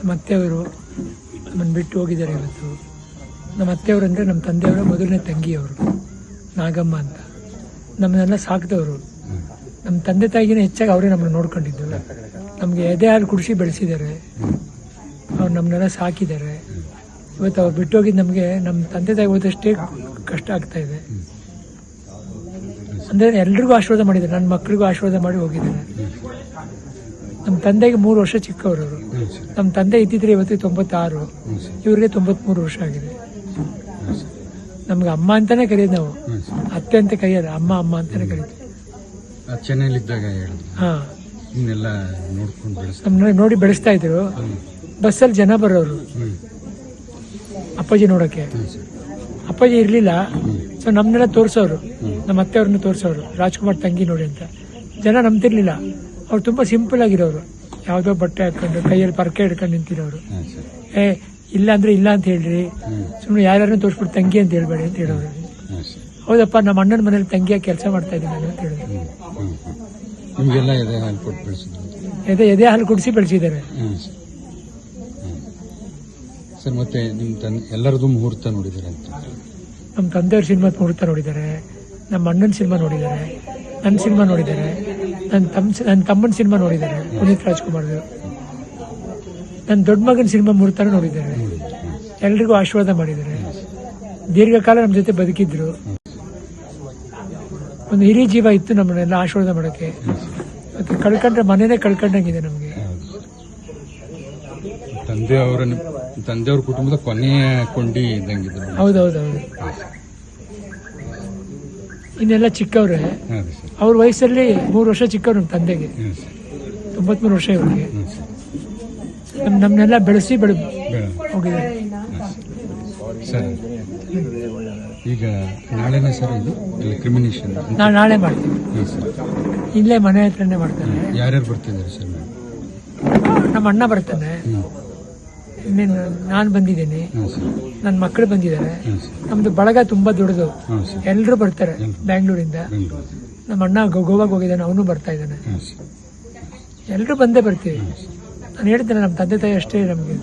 ನಮ್ಮ ಅತ್ತೆಯವರು ನಮ್ಮನ್ನು ಬಿಟ್ಟು ಹೋಗಿದ್ದಾರೆ ಇವತ್ತು. ನಮ್ಮ ಅತ್ತೆಯವರು ಅಂದರೆ ನಮ್ಮ ತಂದೆಯವರ ಮೊದಲನೇ ತಂಗಿಯವರು, ನಾಗಮ್ಮ ಅಂತ. ನಮ್ಮನ್ನೆಲ್ಲ ಸಾಕಿದವರು. ನಮ್ಮ ತಂದೆ ತಾಯಿಗಿನ ಹೆಚ್ಚಾಗಿ ಅವರೇ ನಮ್ಮನ್ನು ನೋಡ್ಕೊಂಡಿದ್ದು. ನಮಗೆ ಎದೆ ಹಾಲು ಕುಡಿಸಿ ಬೆಳೆಸಿದ್ದಾರೆ. ಅವ್ರು ನಮ್ಮನ್ನೆಲ್ಲ ಸಾಕಿದ್ದಾರೆ. ಇವತ್ತು ಅವ್ರು ಬಿಟ್ಟೋಗಿದ್ದು ನಮಗೆ ನಮ್ಮ ತಂದೆ ತಾಯಿ ಹೋದಷ್ಟೇ ಕಷ್ಟ ಆಗ್ತಾ ಇದೆ. ಅಂದರೆ ಎಲ್ರಿಗೂ ಆಶೀರ್ವಾದ ಮಾಡಿದ್ದಾರೆ. ನನ್ನ ಮಕ್ಕಳಿಗೂ ಆಶೀರ್ವಾದ ಮಾಡಿ ಹೋಗಿದ್ದಾರೆ. ನಮ್ಮ ತಂದೆಗೆ ಮೂರು ವರ್ಷ ಚಿಕ್ಕವರು ಅವರು ನಮ್ಮ ತಂದೆ ಇದ್ದಿದ್ರೆ ಇವತ್ತು ತೊಂಬತ್ತಾರು. ಇವ್ರಿಗೆ ತೊಂಬತ್ಮೂರು ವರ್ಷ ಆಗಿದೆ. ನಮ್ಗೆ ಅಮ್ಮ ಅಂತಾನೆ ಕರೆಯೋದು ನಾವು. ಅತ್ತೆ ಅಂತ ಕರೆಯೋದು ಅಮ್ಮ ಅಮ್ಮ ಅಂತಾನೆ ಕರೀತೀವಿ. ಚೆನ್ನೈಲಿದ್ದಾಗ ಹಾ. ನಮ್ಮನ್ನ ನೋಡಿ ಬೆಳೆಸ್ತಾ ಇದ್ರು. ಬಸ್ಸಲ್ಲಿ ಜನ ಬರೋರು. ಅಪ್ಪಾಜಿ ನೋಡೋಕೆ. ಹ್ಞೂ ಸರ್ ಅಪ್ಪಾಜಿ ಇರಲಿಲ್ಲ. ಸೊ ನಮ್ಮನ್ನೆಲ್ಲ ತೋರಿಸೋರು. ನಮ್ಮ ಅತ್ತೆಯವ್ರನ್ನ ತೋರಿಸೋರು. ರಾಜ್ಕುಮಾರ್ ತಂಗಿ ನೋಡಿ ಅಂತ. ಜನ ನಂಬ್ತಿರ್ಲಿಲ್ಲ ಅವ್ರು ತುಂಬ ಸಿಂಪಲ್ ಆಗಿರೋರು. ಯಾವುದೋ ಬಟ್ಟೆ ಹಾಕೊಂಡು ಕೈಯಲ್ಲಿ ಪರ್ಕೆ ಹಿಡ್ಕೊಂಡು ನಿಂತಿರೋರು. ಏ ಇಲ್ಲ ಅಂದ್ರೆ ಇಲ್ಲ ಅಂತ ಹೇಳ್ರಿ. ಸುಮ್ಮನೆ ಯಾರ್ಯಾರನ್ನ ತೋರಿಸ್ಬಿಟ್ಟು ತಂಗಿ ಅಂತ ಹೇಳ್ಬೇಡಿ ಅಂತ ಹೇಳೋರು ಹೌದಪ್ಪ ನಮ್ಮ ಅಣ್ಣನ ಮನೇಲಿ ತಂಗಿಯಾಗಿ ಕೆಲಸ ಮಾಡ್ತಾ ಇದ್ದೀನಿ ನಾನು ಅಂತ ಹೇಳಿದ್ರು ನಿಮಗೆಲ್ಲ ಎದೆ ಹಾಲು ಕೊಟ್ಟು ಬೆಳೆಸಿದ್ರು ಎದೆ ಎದೆ ಹಾಲು ಕುಡಿಸಿ ಬೆಳೆಸಿದ್ದಾರೆ. ಸರ್. ಸರ್ ಮತ್ತೆ ನಿಮ್ಮ ತನ್ ಎಲ್ಲರದು ಮುಹೂರ್ತ ನೋಡಿದ್ದಾರೆ ಅಂತ. ನಮ್ಮ ತಂದೆಯವ್ರ ಸಿನಿಮಾ ಮುಹೂರ್ತ ನೋಡಿದ್ದಾರೆ. ನಮ್ಮ ಅಣ್ಣನ ಸಿನಿಮಾ ನೋಡಿದ್ದಾರೆ. ನನ್ನ ಸಿನಿಮಾ ನೋಡಿದ್ದಾರೆ. ನನ್ನ ತಮ್ಮ ನನ್ನ ತಮ್ಮನ ಸಿನಿಮಾ ನೋಡಿದ್ದಾರೆ. ಪುನೀತ್ ರಾಜ್ಕುಮಾರ್ ನನ್ನ ದೊಡ್ಡ ಮಗನ ಸಿನಿಮಾ ತರ ನೋಡಿದ್ದಾರೆ. ಎಲ್ರಿಗೂ ಆಶೀರ್ವಾದ ಮಾಡಿದ್ದಾರೆ. ದೀರ್ಘಕಾಲ ನಮ್ಮ ಜೊತೆ ಬದುಕಿದ್ರು. ಒಂದು ಹಿರಿಯ ಜೀವ ಇತ್ತು ನಮ್ಮನ್ನೆಲ್ಲ ಆಶೀರ್ವಾದ ಮಾಡೋಕೆ. ಮತ್ತೆ ಕಳ್ಕೊಂಡ್ರೆ ಮನೆನೇ ಕಳ್ಕೊಂಡಂಗಿದೆ ನಮಗೆ. ತಂದೆ ತಂದೆಯವರ ತಂದೆಯವ್ರ ಕುಟುಂಬದ ಕೊನೆಯ ಕೊಂಡಿ ಇದ್ದಂಗಿದ್ರು ಹೌದೌದೌದು. ಇನ್ನೆಲ್ಲ ಚಿಕ್ಕವ್ರೆ. ಅವ್ರ ವಯಸ್ಸಲ್ಲಿ ಮೂರು ವರ್ಷ ಚಿಕ್ಕವ್ರು ನಮ್ಮ ತಂದೆಗೆ. ತೊಂಬತ್ಮೂರು ವರ್ಷ ಇವ್ರಿಗೆ. ನಮ್ಮನ್ನೆಲ್ಲ ಬೆಳೆಸಿ ಬೆಳೆ ಹೋಗಿದ್ದಾರೆ. ಸರ್. ಈಗ ನಾಳೆನೇ ಸರ್ ಇದು? ಕ್ರಿಮಿನೇಷನ್ ನಾನು ನಾಳೆ ಮಾಡ್ತೀನಿ. ಇಲ್ಲೇ ಮನೆ ಹತ್ರನೇ ಮಾಡ್ತಾನೆ. ಯಾರ್ಯಾರು ಬರ್ತಿದ್ದಾರೆ ಸರ್ ನಮ್ಮ ಅಣ್ಣ ಬರ್ತಾನೆ. ಇನ್ನೇನು ನಾನು ಬಂದಿದ್ದೇನೆ. ನನ್ನ ಮಕ್ಕಳು ಬಂದಿದ್ದಾರೆ. ನಮ್ಮದು ಬಳಗ ತುಂಬಾ ದೊಡ್ಡದು. ಎಲ್ಲರೂ ಬರ್ತಾರೆ ಬ್ಯಾಂಗ್ಳೂರಿಂದ ನಮ್ಮ ಅಣ್ಣ ಗೋವಾಗೆ ಹೋಗಿದ್ದಾನೆ ಅವನು ಬರ್ತಾ ಇದ್ದಾನೆ. ಎಲ್ಲರೂ ಬಂದೇ ಬರ್ತೀವಿ. ನಾನು ಹೇಳ್ತೇನೆ ನಮ್ಮ ತಂದೆ ತಾಯಿ ಅಷ್ಟೇ ನಮಗೆ.